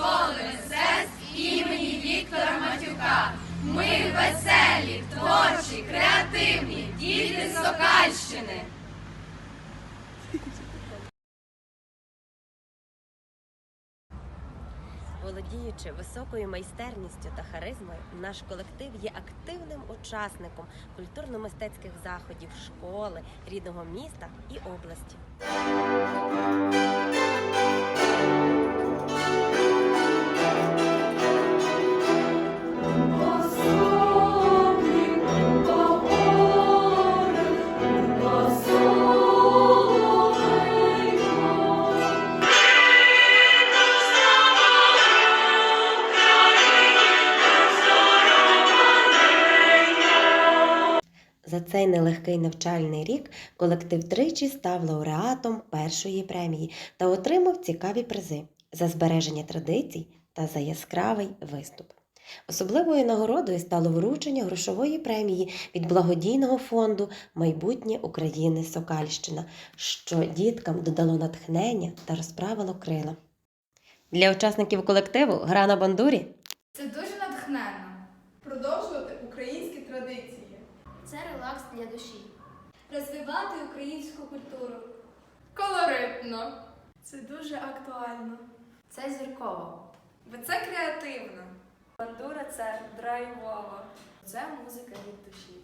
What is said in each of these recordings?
школи мистецтв імені Віктора Матюка. Ми веселі, творчі, креативні, діти Сокальщини. Володіючи високою майстерністю та харизмою, наш колектив є активним учасником культурно-мистецьких заходів школи, рідного міста і області. За цей нелегкий навчальний рік колектив тричі став лауреатом першої премії та отримав цікаві призи за збереження традицій та за яскравий виступ. Особливою нагородою стало вручення грошової премії від благодійного фонду Майбутнє України Сокальщина, що діткам додало натхнення та розправило крила. Для учасників колективу гра на бандурі Це дуже натхненно. Продовжувати українські традиції. Це релакс для душі. Розвивати українську культуру. Колоритно. Це дуже актуально. Це зірково. Бо це креативно. Бандура це драйвово. Це музика від душі.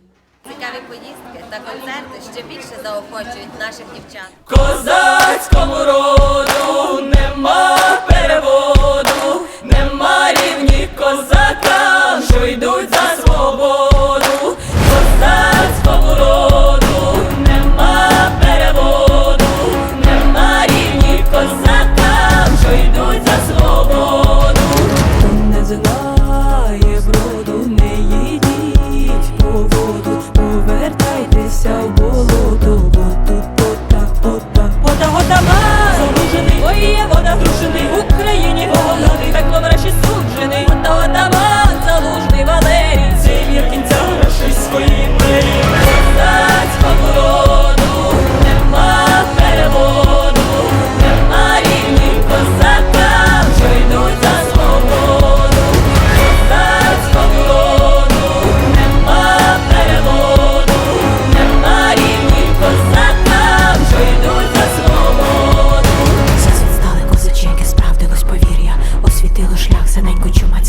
Цікаві поїздки та концерти ще більше заохочують наших дівчат. Козацькому роду нема повертайтеся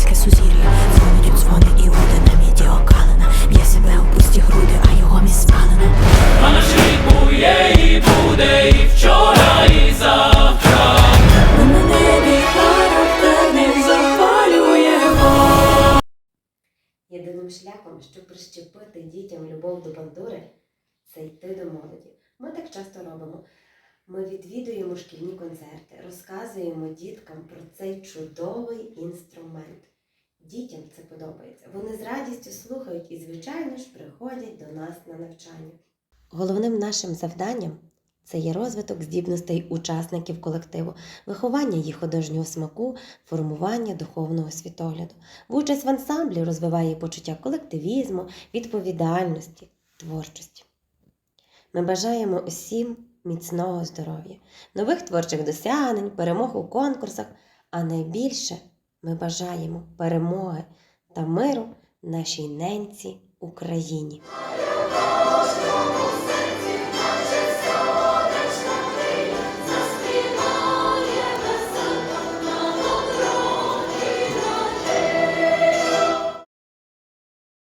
ненько чумацьке сузір'я. Дзвонить у дзвони і година мідіокалена, б'є себе у пусті груди, а його міст спалена. А наш бує і буде, і вчора, і завтра. На небі характерних запалюємо. Єдиним шляхом, щоб прищепити дітям любов до бандури, це йти до молоді. Ми так часто робимо. Ми відвідуємо шкільні концерти, розказуємо діткам про цей чудовий інструмент. Дітям це подобається. Вони з радістю слухають і, звичайно ж, приходять до нас на навчання. Головним нашим завданням це є розвиток здібностей учасників колективу, виховання їх художнього смаку, формування духовного світогляду. Участь в ансамблі розвиває почуття колективізму, відповідальності, творчості. Ми бажаємо усім міцного здоров'я, нових творчих досягнень, перемог у конкурсах, а найбільше ми бажаємо перемоги та миру нашій ненці Україні.